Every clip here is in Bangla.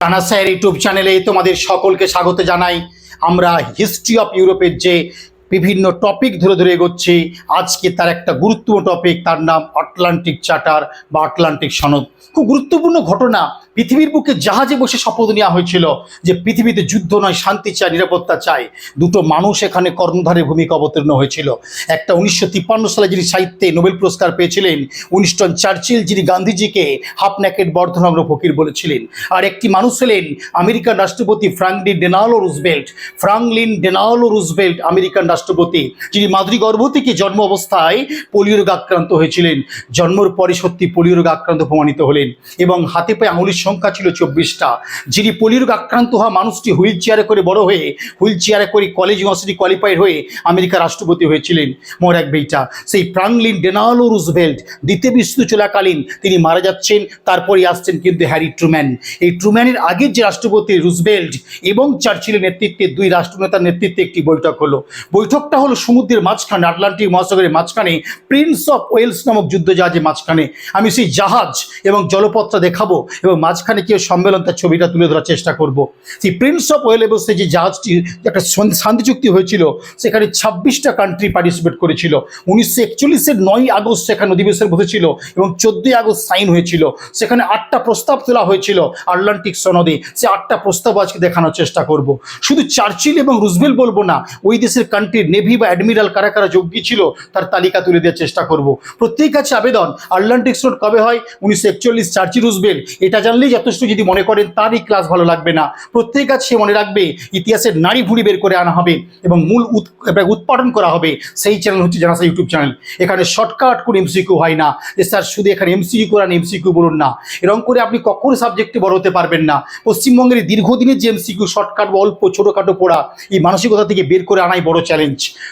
টানা স্যার ইউটিউব চ্যানেলে তোমাদের সকলকে স্বাগত জানাই। আমরা হিস্ট্রি অফ ইউরোপের যে বিভিন্ন টপিক ধরে ধরে এগোচ্ছি। আজকে তার একটা গুরুত্বপূর্ণ টপিক তার নাম আটলান্টিক চার্টার বা আটলান্টিক সনদ। খুব গুরুত্বপূর্ণ ঘটনা। পৃথিবীর বুকে জাহাজে বসে শপথ নেওয়া হয়েছিল যে পৃথিবীতে যুদ্ধ নয়, শান্তি চায় নিরাপত্তা চায় দুটো মানুষ এখানে কর্ণধারের ভূমিকা অবতীর্ণ হয়েছিল। একটা উনিশশো তিপ্পান্ন সালে যিনি সাহিত্যে নোবেল পুরস্কার পেয়েছিলেন, উইনস্টন চার্চিল, যিনি গান্ধীজিকে হাফ ন্যাকেট বর্ধনগ্ন ফকির বলেছিলেন। আর একটি মানুষ হলেন আমেরিকান রাষ্ট্রপতি Franklin ডেনালো Roosevelt Franklin ডেনালো Roosevelt American রাষ্ট্রপতি, যিনি মাতৃগর্ভ থেকে জন্ম অবস্থায় পোলিও রোগে আক্রান্ত হয়েছিলেন, জন্মের পরে সত্যি পোলিও রোগে আক্রান্ত প্রমাণিত হলেন এবং হাতে পায়ে আঙুলির সংখ্যা ছিল চব্বিশটা। যিনি পোলিও রোগে আক্রান্ত হওয়া মানুষটি হুইল চেয়ারে করে বড় হয়ে, হুইল চেয়ারে করে কলেজ ইউনিভার্সিটি কোয়ালিফাইড হয়ে আমেরিকার রাষ্ট্রপতি হয়েছিলেন। মোর এক বেইটা সেই ফ্রাঙ্কলিন ডেনালো রুজভেল্ট, দ্বিতীয় বিশ্বযুদ্ধ চলাকালীন তিনি মারা যাচ্ছেন তারপরে আসছেন কিন্তু হ্যারি ট্রুম্যান। এই ট্রুম্যানের আগের যে রাষ্ট্রপতি রুজভেল্ট এবং চার্চিলের নেতৃত্বে, দুই রাষ্ট্রনেতার নেতৃত্বে একটি বৈঠক হলো। বৈঠকটা হলো সমুদ্রের মাঝখানে, আটলান্টিক মহাসাগরের মাঝখানে প্রিন্স অফ ওয়েলস নামক যুদ্ধ জাহাজের মাঝখানে। আমি সেই জাহাজ এবং জলপথটা দেখাবো এবং মাঝখানে কেউ সম্মেলন তার ছবিটা তুলে ধরার চেষ্টা করব। সেই প্রিন্স অফ ওয়েলেবসে যে জাহাজটি, একটা শান্তি চুক্তি হয়েছিল, সেখানে ছাব্বিশটা কান্ট্রি পার্টিসিপেট করেছিল। উনিশশো একচল্লিশের নয় আগস্ট সেখানে অধিবেশন বসেছিল এবং চোদ্দই আগস্ট সাইন হয়েছিল। সেখানে আটটা প্রস্তাব তোলা হয়েছিল আটলান্টিক সনদে। সে আটটা প্রস্তাব আজকে দেখানোর চেষ্টা করব। শুধু চার্চিল এবং রুজবেল বলব না, ওই দেশের কান্ট্রির নেভি বা অ্যাডমিরাল কারা কারা যোগ্য ছিল তার তালিকা তুলে দেওয়ার চেষ্টা করব। প্রত্যেক কাছে আবেদন, আটলান্টিক সনদ কবে হয়? উনিশশো একচল্লিশ চার্চিল রুজবেল এটা জানলেই যথেষ্ট যদি মনে করেন, তারই ক্লাস ভালো লাগবে না। প্রত্যেক কাছে মনে রাখবে, ইতিহাসের নারী ভুঁড়ি বের করে আনা হবে এবং মূল উৎপাদন করা হবে সেই চ্যানেল হচ্ছে জানাসা ইউটিউব চ্যানেল এখানে শর্টকাট করে এমসিকিউ হয় না। যে স্যার শুধু এখানে এমসিকিউ করান এমসিকিউ বলুন না। এরকম করে আপনি কখনো সাবজেক্টে বড় হতে পারবেন না। পশ্চিমবঙ্গের দীর্ঘদিনের যে এমসিকিউ শর্টকাট বা অল্প ছোটোখাটো পড়া, এই মানসিকতা থেকে বের করে আনাই বড় চ্যালেঞ্জ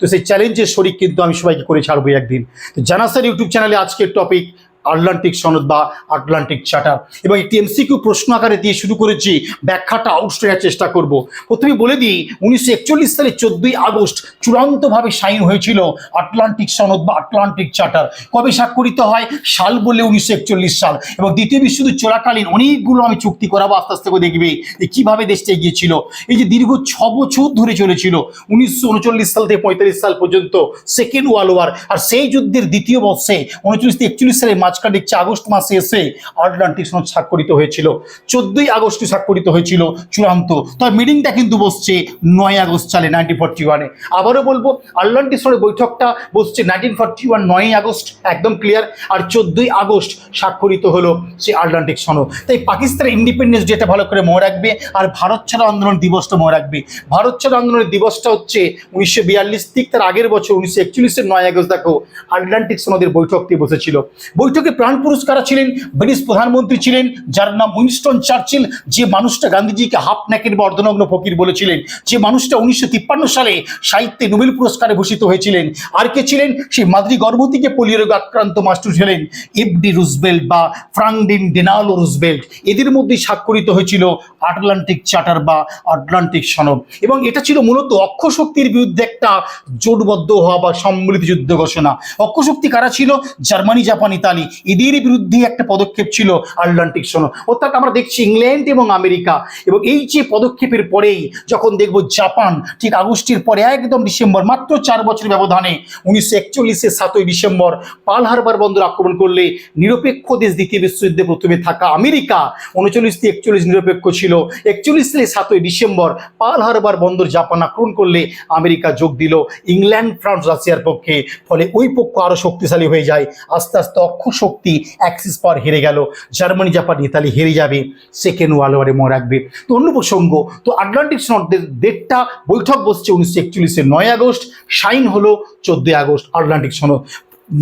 তো সেই চ্যালেঞ্জের শরীর কিন্তু আমি সবাইকে করে ছাড়বো একদিন। তো জানাসার ইউটিউব চ্যানেলে আজকের টপিক আটলান্টিক সনদ বা আটলান্টিক চার্টার। এবং একটি এমসিকিউ প্রশ্ন আকারে দিয়ে শুরু করেছি, ব্যাখ্যাটা আউটস্ট্রেলিয়ার চেষ্টা করব। প্রথমে বলে দিই, উনিশশো একচল্লিশ সালে চোদ্দই আগস্ট চূড়ান্তভাবে সাইন হয়েছিল আটলান্টিক সনদ বা আটলান্টিক চার্টার। কবে স্বাক্ষরিত হয়? সাল বলে উনিশশো একচল্লিশ সাল। এবং দ্বিতীয় বিশ্বযুদ্ধ চলাকালীন অনেকগুলো আমি চুক্তি করাবো, আস্তে আস্তে করে দেখবে যে কীভাবে দেশটা এগিয়েছিল এই যে দীর্ঘ ছ বছর ধরে চলেছিল, উনিশশো উনচল্লিশ সাল থেকে পঁয়তাল্লিশ সাল পর্যন্ত সেকেন্ড ওয়ার্ল্ড ওয়ার আর সেই যুদ্ধের দ্বিতীয় বর্ষে, উনচল্লিশ থেকে একচল্লিশ সালের মাঝখানে দেখছি আগস্ট মাসে এসে আটলান্টিক সনদ স্বাক্ষরিত হয়েছিল। চোদ্দই আগস্টে স্বাক্ষরিত হয়েছিল চূড়ান্ত। তবে মিটিংটা কিন্তু বসছে নয় আগস্ট সালে নাইনটিন ফর্টি ওয়ানে আবারও বলব, আটলান্টিক সনদের বৈঠকটা বসছে নাইনটিন ফর্টি ওয়ান নয়ই আগস্ট, একদম ক্লিয়ার আর চোদ্দই আগস্ট স্বাক্ষরিত হলো সেই আটলান্টিক সনদ। তাই পাকিস্তানের ইন্ডিপেন্ডেন্স ডেটা ভালো করে মনে রাখবে আর ভারত ছাড়ো আন্দোলন দিবসটা মনে রাখবে। ভারত ছাড়ো আন্দোলনের দিবসটা হচ্ছে উনিশশো বিয়াল্লিশ, ঠিক তার আগের বছর উনিশশো একচল্লিশের নয় আগস্ট, দেখো, আটলান্টিক সনদের বৈঠকটি বসেছিল। বৈঠকে প্রাণ পুরস্কার ছিলেন, ব্রিটিশ প্রধানমন্ত্রী ছিলেন, যার নাম উইনস্টন চার্চিল, যে মানুষটা গান্ধীজিকে হাফ ন্যাকের বা অর্ধনগ্ন ফকির বলেছিলেন, যে মানুষটা উনিশশো তিপ্পান্ন সালে সাহিত্যে নোবেল পুরস্কারে ভূষিত হয়েছিলেন। আর কে ছিলেন? সেই মাদ্রি গর্ভ থেকে পোলিও রোগে আক্রান্ত মাস্টার ছিলেন, এফডি রুজবেল্ট বা ফ্রাঙ্কডিন ডেনালো রুজবেল্ট এদের মধ্যে স্বাক্ষরিত হয়েছিল আটলান্টিক চার্টার বা আটলান্টিক সনদ। এবং এটা ছিল মূলত অক্ষশক্তির বিরুদ্ধে একটা জোটবদ্ধ হওয়া বা সম্মিলিত যুদ্ধ ঘোষণা। অক্ষশক্তি কারা ছিল? Germany, Japan, Italy. এদের বিরুদ্ধে একটা পদক্ষেপ ছিল আটলান্টিক সনদ অর্থাৎ আমরা দেখছি ইংল্যান্ড এবং আমেরিকা এবং এই যে পদক্ষেপের পরেই যখন দেখব জাপান ঠিক আগস্টের পরে একদম ডিসেম্বর, মাত্র চার বছরের ব্যবধানে উনিশশো একচল্লিশের সাতই ডিসেম্বর পাল হারবার বন্দর আক্রমণ করলে নিরপেক্ষ দেশ দ্বিতীয় বিশ্বযুদ্ধে প্রথমে থাকা আমেরিকা উনচল্লিশ থেকে একচল্লিশ নিরপেক্ষ ছিল। একচল্লিশ সালে সাতই ডিসেম্বর পাল হারবার বন্দর জাপান আক্রমণ করলে আমেরিকা যোগ দিল। ইংল্যান্ড, ফ্রান্স, রাশিয়ার পক্ষে। ফলে ওই পক্ষ আরও শক্তিশালী হয়ে যায়। আস্তে আস্তে অক্ষ শক্তি অ্যাক্সিস পর হেরে গেল। জার্মানি, জাপান, ইতালি হেরে যাবে। সেকেন্ড ওয়ার্ল্ড ওয়ারে মনে রাখবে। তো অন্য প্রসঙ্গ, তো আটলান্টিক সনদের ডেটটা বৈঠক বসছে উনিশশো একচল্লিশের নয় আগস্ট, সাইন হলো চোদ্দোই আগস্ট আটলান্টিক সনদ।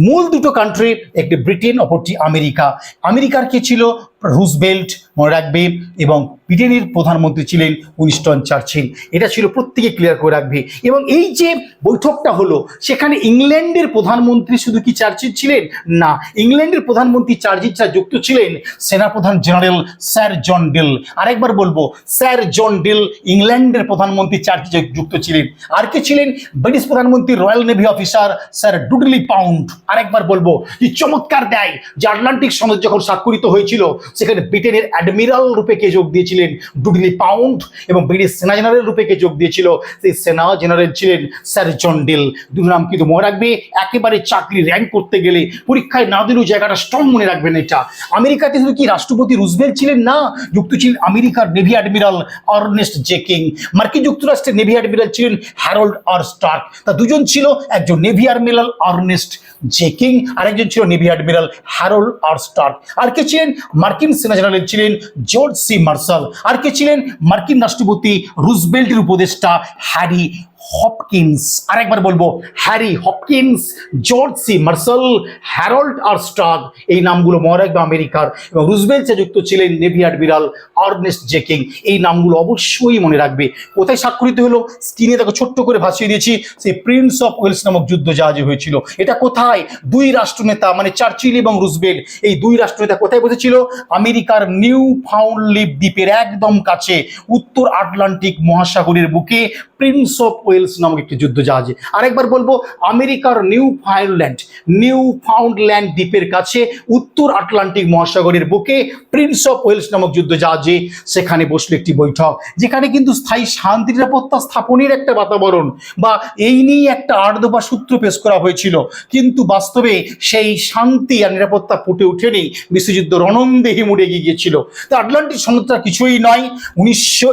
মূল দুটো কান্ট্রি একটি ব্রিটেন, অপরটি আমেরিকা। আমেরিকার কে ছিল? রুজবেল্ট মনে রাখবে এবং ব্রিটেনের প্রধানমন্ত্রী ছিলেন উইনস্টন চার্চিল। এটা ছিল প্রত্যেকে ক্লিয়ার করে রাখবে। এবং এই যে বৈঠকটা হলো, সেখানে ইংল্যান্ডের প্রধানমন্ত্রী শুধু কি চার্চিল ছিলেন? না, ইংল্যান্ডের প্রধানমন্ত্রী চার্চিল ছাড়া যুক্ত ছিলেন সেনাপ্রধান জেনারেল স্যার জন ডিল। আরেকবার বলব, স্যার জন ডিল ইংল্যান্ডের প্রধানমন্ত্রী চার্চিল যুক্ত ছিলেন। আর কে ছিলেন? ব্রিটিশ প্রধানমন্ত্রী Royal Navy officer sir Dudley Pound. আরেকবার বলব, যে চমৎকার দেয় যে আটলান্টিক সনদ যখন স্বাক্ষরিত হয়েছিল সেখানে ব্রিটেনের অ্যাডমিরাল রূপে কে যোগ দিয়েছিলেন? ডুডলি পাউন্ড এবং ব্রিটিশ সেনা জেনারেল রূপে কে যোগ দিয়েছিল? সেই সেনা জেনারেল ছিলেন স্যার জন ডেল। দুটো নাম কিন্তু মনে রাখবে, একেবারে চাকরি র্যাঙ্ক করতে গেলে পরীক্ষায় না দিলেও জায়গাটা স্ট্রং মনে রাখবেন এটা। আমেরিকাতে শুধু কি রাষ্ট্রপতি রুজবেল ছিলেন না? যুক্ত ছিলেন আমেরিকার নেভি অ্যাডমিরাল আর্নেস্ট জেকিং মার্কিন যুক্তরাষ্ট্রের নেভি অ্যাডমিরাল ছিলেন হ্যারল্ড আর স্টার্ক। তা দুজন ছিল, একজন navy admiral Ernest J King আর একজন ছিল navy admiral Harold R Stark. আর কে ছিলেন? মার্কিন সেনা জেনারেল ছিলেন জর্জ সি মার্শাল। আর কে ছিলেন মার্কিন রাষ্ট্রপতি রুজবেল্টের উপদেষ্টা হ্যারি হপকিন্স। আরেকবার বলব, Harry Hopkins, George C Marshall Harold R Stark এই নামগুলো মনে রাখবে আমেরিকার এবং রুজবেল্টে যুক্ত ছিলেন নেভি অ্যাডমিরাল আর্নেস্ট জেকিং এই নামগুলো অবশ্যই মনে রাখবে। কোথায় স্বাক্ষরিত হলো? স্ক্রিনে তাকে ছোট্ট করে ভাসিয়ে দিয়েছি। সেই প্রিন্স অফ ওয়েলস নামক যুদ্ধ জাহাজে হয়েছিল। এটা কোথায়? দুই রাষ্ট্রনেতা মানে চার্চিল এবং রুজবেল্ট এই দুই রাষ্ট্রনেতা কোথায় বসেছিল? আমেরিকার নিউ ফাউন্ডলিপ দ্বীপের একদম কাছে, উত্তর আটলান্টিক মহাসাগরের বুকে প্রিন্স অফ ওয়েলস নামক একটি যুদ্ধ জাহাজে। আরেকবার বলব, আমেরিকার নিউ ফাউন্ডল্যান্ড নিউ ফাউন্ডল্যান্ড দ্বীপের কাছে উত্তর আটলান্টিক মহাসাগরের বুকে প্রিন্স অফ ওয়েলস নামক যুদ্ধ জাহাজে সেখানে বসল একটি বৈঠক, যেখানে কিন্তু স্থায়ী শান্তি নিরাপত্তা স্থাপনের একটা বাতাবরণ বা এই নিয়ে একটা আর্দবা সূত্র পেশ করা হয়েছিল। কিন্তু বাস্তবে সেই শান্তি আর নিরাপত্তা ফুটে ওঠেনি, বিশ্বযুদ্ধ রণন্দে হিমুড়ে এগিয়ে গিয়েছিল। তো আটলান্টিক সমুদ্র কিছুই নয়, উনিশশো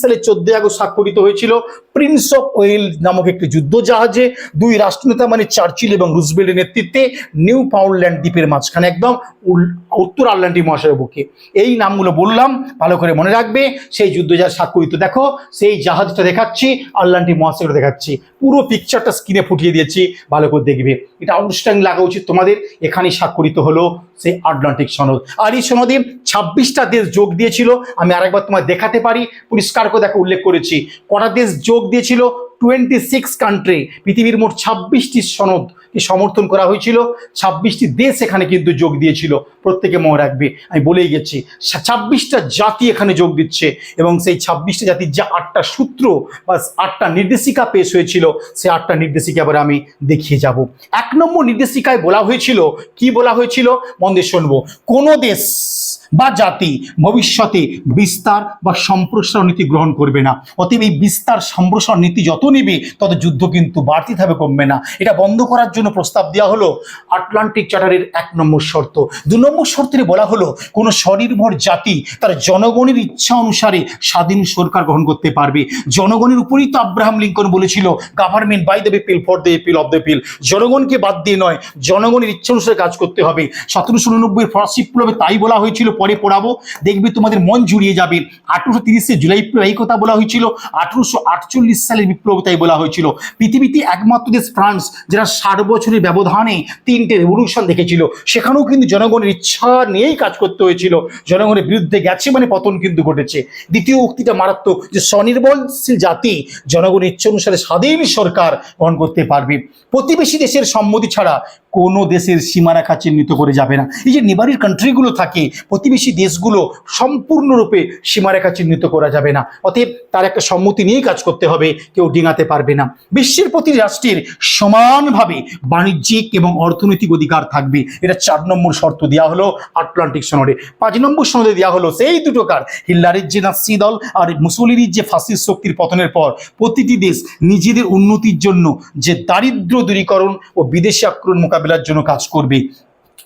সালে চোদ্দই আগস্ট স্বাক্ষরিত হয়েছিল প্রিন্স অফ ওয়েল নামক একটি যুদ্ধ জাহাজে দুই রাষ্ট্রনেতা মানে চার্চিল এবং রুজবেল্টের নেতৃত্বে নিউ পাউন্ডল্যান্ড দ্বীপের মাঝখানে একদম উত্তর আটলান্টিক মহাসাগরের বুকে এই নামগুলো বললাম, ভালো করে মনে রাখবে। সেই যুদ্ধ জাহাজ স্বাক্ষরিত, দেখো, সেই জাহাজটা দেখাচ্ছি, আটলান্টিক মহাসাগর দেখাচ্ছি। পুরো পিকচারটা স্ক্রিনে ফুটিয়ে দিয়েছি, ভালো করে দেখবে। এটা আউটস্ট্যান্ডিং লাগা উচিত তোমাদের, এখানেই স্বাক্ষরিত হলো সেই আটলান্টিক সনদ। আর এই সনদে ছাব্বিশটা দেশ যোগ দিয়েছিল, আমি আরেকবার তোমায় দেখাতে পারি, পরিষ্কার করে দেখো, উল্লেখ করেছি। কটা দেশ যোগ দিয়েছিল? টোয়েন্টি সিক্স কান্ট্রি পৃথিবীর মোট ছাব্বিশটি সনদকে সমর্থন করা হয়েছিল, ছাব্বিশটি দেশ এখানে কিন্তু যোগ দিয়েছিল, প্রত্যেকে মনে রাখবে, আমি বলেই গেছি ছাব্বিশটা জাতি এখানে যোগ দিচ্ছে এবং সেই ছাব্বিশটা জাতির যে আটটা সূত্র বা আটটা নির্দেশিকা পেশ হয়েছিল সেই আটটা নির্দেশিকা এবার আমি দেখিয়ে যাব। এক নম্বর নির্দেশিকায় বলা হয়েছিল, কি বলা হয়েছিল? মন দিয়ে শুনব। কোনো দেশ বা জাতি ভবিষ্যতে বিস্তার বা সম্প্রসারণ নীতি গ্রহণ করবে না। অতএব এই বিস্তার, সম্প্রসারণ নীতি যত নেবে, তত যুদ্ধ কিন্তু বাড়তি থাকবে কমবে না। এটা বন্ধ করার জন্য প্রস্তাব দেওয়া হলো আটলান্টিক চার্টারের এক নম্বর শর্ত। দু নম্বর শর্তে বলা হলো, কোনো স্বনির্ভর জাতি তার জনগণের ইচ্ছা অনুসারে স্বাধীন সরকার গ্রহণ করতে পারবে। জনগণের উপরেই তো আব্রাহাম লিঙ্কন বলেছিল government by the people for the people of the people জনগণকে বাদ দিয়ে নয়, জনগণের ইচ্ছা অনুসারে কাজ করতে হবে। সতেরোশো উননব্বই ফরাসি বিপ্লবে তাই বলা হয়েছিল পরে পড়াবো। দেখবে তোমাদের মন জুড়িয়ে যাবে। আঠেরোশো তিরিশে জুলাই বিপ্লবে, এই কথা বলা হয়েছিল। আঠেরোশো আটচল্লিশ সালের বিপ্লব তাই বলা হয়েছিল। পৃথিবীতে একমাত্র দেশ ফ্রান্স, যারা ষাট বছরের ব্যবধানে তিনটে রেভলিউশন দেখেছিল। সেখানেও কিন্তু জনগণের ইচ্ছা নিয়েই কাজ করতে হয়েছিল। জনগণের বিরুদ্ধে গেছে মানে পতন কিন্তু ঘটেছে। দ্বিতীয় উক্তিটা মারাত্মক, যে স্বনির্ভরশীল জাতি জনগণের ইচ্ছা অনুসারে স্বাধীন সরকার গ্রহণ করতে পারবে। প্রতিবেশী দেশের সম্মতি ছাড়া কোনো দেশের সীমারেখা চিহ্নিত করে যাবে না। এই যে নেবারির কান্ট্রিগুলো থাকে, প্রতিবেশী দেশগুলো সম্পূর্ণরূপে সীমারেখা চিহ্নিত করা যাবে না। অতএব তার একটা সম্মতি নিয়েই কাজ করতে হবে, কেউ ডিঙাতে পারবে না। বিশ্বের প্রতি রাষ্ট্রের সমানভাবে বাণিজ্যিক এবং অর্থনৈতিক অধিকার থাকবে। এটা চার নম্বর শর্ত দেওয়া হলো আটলান্টিক সনদে। পাঁচ নম্বর সনদে দেওয়া হলো সেই দুটো কার, হিল্লারির যে নাসি দল আর মুসলিনের যে ফাঁসির শক্তির পতনের পর, প্রতিটি দেশ নিজেদের উন্নতির জন্য যে দারিদ্র দূরীকরণ ও বিদেশি আক্রমণ মোকাবিলার জন্য কাজ করবে।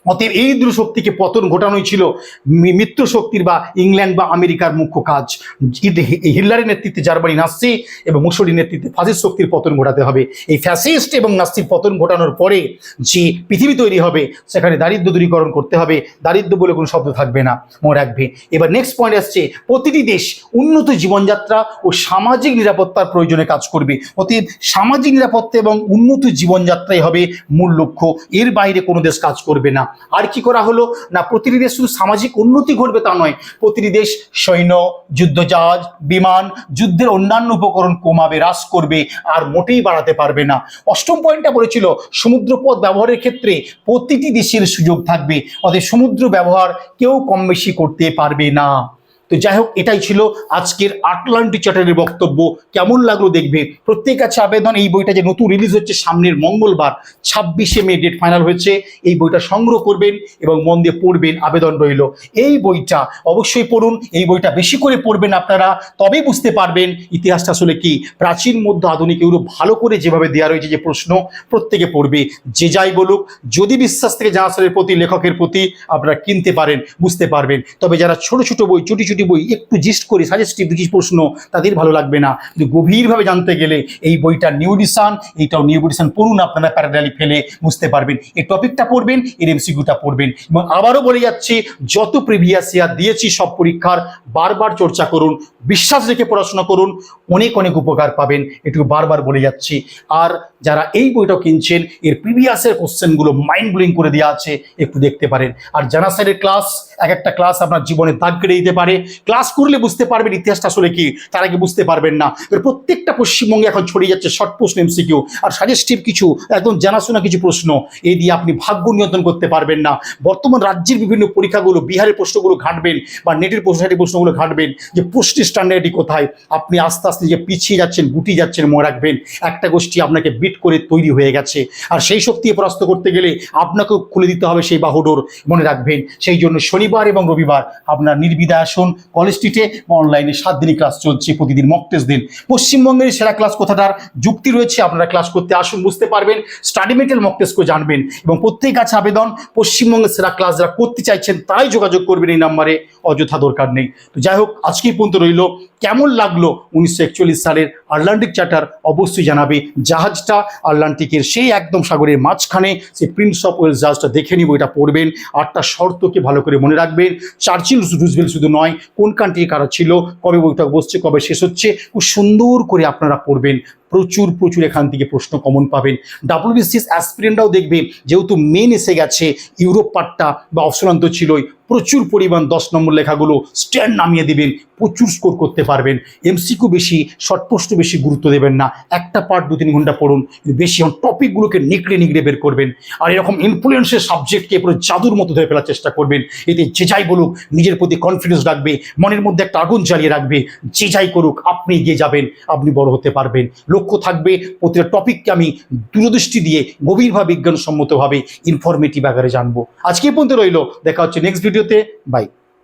অতএব এই শক্তিকে পতন ঘটানোই ছিল মিত্র শক্তির বা ইংল্যান্ড বা আমেরিকার মুখ্য কাজ। হি- হি- হিটলারের নেতৃত্বে জার্মানি নাসি এবং মুসলিনের নেতৃত্বে ফাসিস্ট শক্তির পতন ঘটাতে হবে। এই ফ্যাসিস্ট এবং নাস্তির পতন ঘটানোর পরে যে পৃথিবী তৈরি হবে, সেখানে দারিদ্র দূরীকরণ করতে হবে। দারিদ্র বলে কোনো শব্দ থাকবে না, মনে রাখবে। এবার নেক্সট পয়েন্ট আসছে, প্রতিটি দেশ উন্নত জীবনযাত্রা ও সামাজিক নিরাপত্তার প্রয়োজনে কাজ করবে। অতএব সামাজিক নিরাপত্তা এবং উন্নত জীবনযাত্রাই হবে মূল লক্ষ্য। এর বাইরে কোনো দেশ কাজ করবে না। আর কি করা হলো? না, প্রতিটি দেশ শুধু সামাজিক উন্নতি ঘটবে তা নয়। প্রতিটি দেশ সৈন্য, যুদ্ধজাহাজ, বিমান, যুদ্ধের অন্যান্য উপকরণ কমাবে, হ্রাস করবে, আর মোটেই বাড়াতে পারবে না। অষ্টম পয়েন্টটা বলেছিল সমুদ্রপথ ব্যবহারের ক্ষেত্রে প্রতিটি দেশের সুযোগ থাকবে। অর্থাৎ সমুদ্র ব্যবহার কেউ কম বেশি করতে পারবে না। তো যাই হোক এটাই ছিল আজকের আটলান্টিক চ্যাটারের বক্তব্য। কেমন লাগল দেখবে? প্রত্যেক কাছে আবেদন। এই বইটা যে নতুন রিলিজ হচ্ছে, সামনের মঙ্গলবার, ছাব্বিশে মে ডেট ফাইনাল হয়েছে। এই বইটা সংগ্রহ করবেন এবং মন দিয়ে পড়বেন, আবেদন রইল। এই বইটা অবশ্যই পড়ুন। এই বইটা বেশি করে পড়বেন আপনারা। তবেই বুঝতে পারবেন ইতিহাসটা আসলে কি। প্রাচীন, মধ্য, আধুনিক এগুলো ভালো করে যেভাবে দেওয়া রয়েছে যে প্রশ্ন, প্রত্যেকে পড়বে। যে যাই বলুক, যদি বিশ্বাস থেকে জাহাজের প্রতি লেখকের প্রতি আপনারা কিনতে পারেন, বুঝতে পারবেন। তবে যারা ছোট ছোট বই চুটি চুটি বই একটু জিস্ট করে সাজেস্টিভ দুটি প্রশ্ন, তাদের ভালো লাগবে না। কিন্তু গভীরভাবে জানতে গেলে এই বইটা নিউ এডিশন এইটাও নিউ এডিশন পড়ুন আপনারা প্যারাডালি ফেলে বুঝতে পারবেন। এই টপিকটা পড়বেন, এর এমসিকিউটা পড়বেন। এবং আবারও বলে যাচ্ছি, যত প্রিভিয়াস ইয়ার দিয়েছি সব পরীক্ষার, বারবার চর্চা করুন, বিশ্বাস রেখে পড়াশোনা করুন, অনেক অনেক উপকার পাবেন। এটুকু বারবার বলে যাচ্ছি। আর যারা এই বইটাও কিনছেন, এর প্রিভিয়াসের কোশ্চেনগুলো মাইন্ড ব্লোয়িং করে দেওয়া আছে, একটু দেখতে পারেন। আর জানা স্যারের ক্লাস এক একটা ক্লাস আপনার জীবনে দাগ কেড়ে দিতে পারে ক্লাস করলে বুঝতে পারবেন ইতিহাসটা আসলে কি, তার আগে বুঝতে পারবেন না। প্রত্যেকটা পশ্চিমবঙ্গে এখন ছড়িয়ে যাচ্ছে শর্ট প্রশ্ন এমসিকিউ আর সাজেস্টিভ কিছু, একদম জানাশোনা কিছু প্রশ্ন, এই দিয়ে আপনি ভাগ্য নিয়ন্ত্রণ করতে পারবেন না। বর্তমান রাজ্যের বিভিন্ন পরীক্ষাগুলো, বিহারের প্রশ্নগুলো ঘাটবেন বা নেটের প্রশ্নের প্রশ্নগুলো ঘাঁটবেন যে প্রশ্নের স্ট্যান্ডার্ডটি কোথায়? আপনি আস্তে আস্তে যে পিছিয়ে যাচ্ছেন গুটি যাচ্ছেন মনে রাখবেন। একটা গোষ্ঠী আপনাকে বিট করে তৈরি হয়ে গেছে। আর সেই শক্তি পরাস্ত করতে গেলে আপনাকেও খুলে দিতে হবে সেই বাহুডোর মনে রাখবেন। সেই জন্য শনিবার এবং রবিবার আপনার নির্বিধায় আসুন। কলেজ স্ট্রিটে বা অনলাইনে সাত দিনই ক্লাস চলছে প্রতিদিন মক টেস্ট দিন। পশ্চিমবঙ্গের সেরা ক্লাস কোথাটার? যুক্তি রয়েছে, আপনারা ক্লাস করতে আসুন, বুঝতে পারবেন। স্টাডি মেটেরিয়াল মক করে জানবেন। এবং প্রত্যেক কাছে আবেদন, পশ্চিমবঙ্গের সেরা ক্লাস যারা করতে চাইছেন, তারাই যোগাযোগ করবেন এই নাম্বারে অযথা দরকার নেই। তো যাই হোক আজকেই পর্যন্ত রইল। কেমন লাগল উনিশশো একচল্লিশ সালের আটলান্টিক চার্টার অবশ্যই জানাবে জাহাজটা। আটলান্টিকের সেই একদম সাগরের মাঝখানে সেই প্রিন্স অফ ওয়েলস জাহাজটা দেখে নিব, এটা পড়বেন। আটটা শর্তকে ভালো করে মনে রাখবেন। চার্চিল রুজভেল শুধু নয় কোন কান্ট্রি কারা ছিল, কবে বৈঠক বসছে, কবে শেষ হচ্ছে, খুব সুন্দর করে আপনারা পড়বেন। প্রচুর প্রচুর এখান থেকে প্রশ্ন কমন পাবেন। ডাব্লিউবিসিএস অ্যাসপিরেন্টরাও দেখবে, যেহেতু মেন এসে গেছে ইউরোপ পার্টটা বা অপশনান্ত ছিলই, প্রচুর পরিমাণ দশ নম্বর লেখাগুলো স্ট্যান্ড নামিয়ে দিবেন, প্রচুর স্কোর করতে পারবেন। এমসিকিউ বেশি শর্ট বেশি গুরুত্ব দেবেন না। একটা পার্ট দু তিন ঘণ্টা পড়ুন বেশি টপিকগুলোকে নিকড়ে নিগড়ে বের করবেন। আর এরকম ইনফ্লুয়েন্সের সাবজেক্টকে পুরো জাদুর মতো ধরে ফেলার চেষ্টা করবেন। এতে যে যাই বলুক, নিজের প্রতি কনফিডেন্স রাখবে, মনের মধ্যে একটা আগুন জ্বালিয়ে রাখবে, যে যাই করুক, আপনি এগিয়ে যাবেন, আপনি বড় হতে পারবেন। লক্ষ্য থাকবে। প্রতিটা টপিককে আমি দূরদৃষ্টি দিয়ে গভীরভাবে, বিজ্ঞানসম্মতভাবে ইনফরমেটিভ আকারে জানব। আজকে পর্যন্ত রইল। দেখা হচ্ছে নেক্সট ভিডিওতে বাই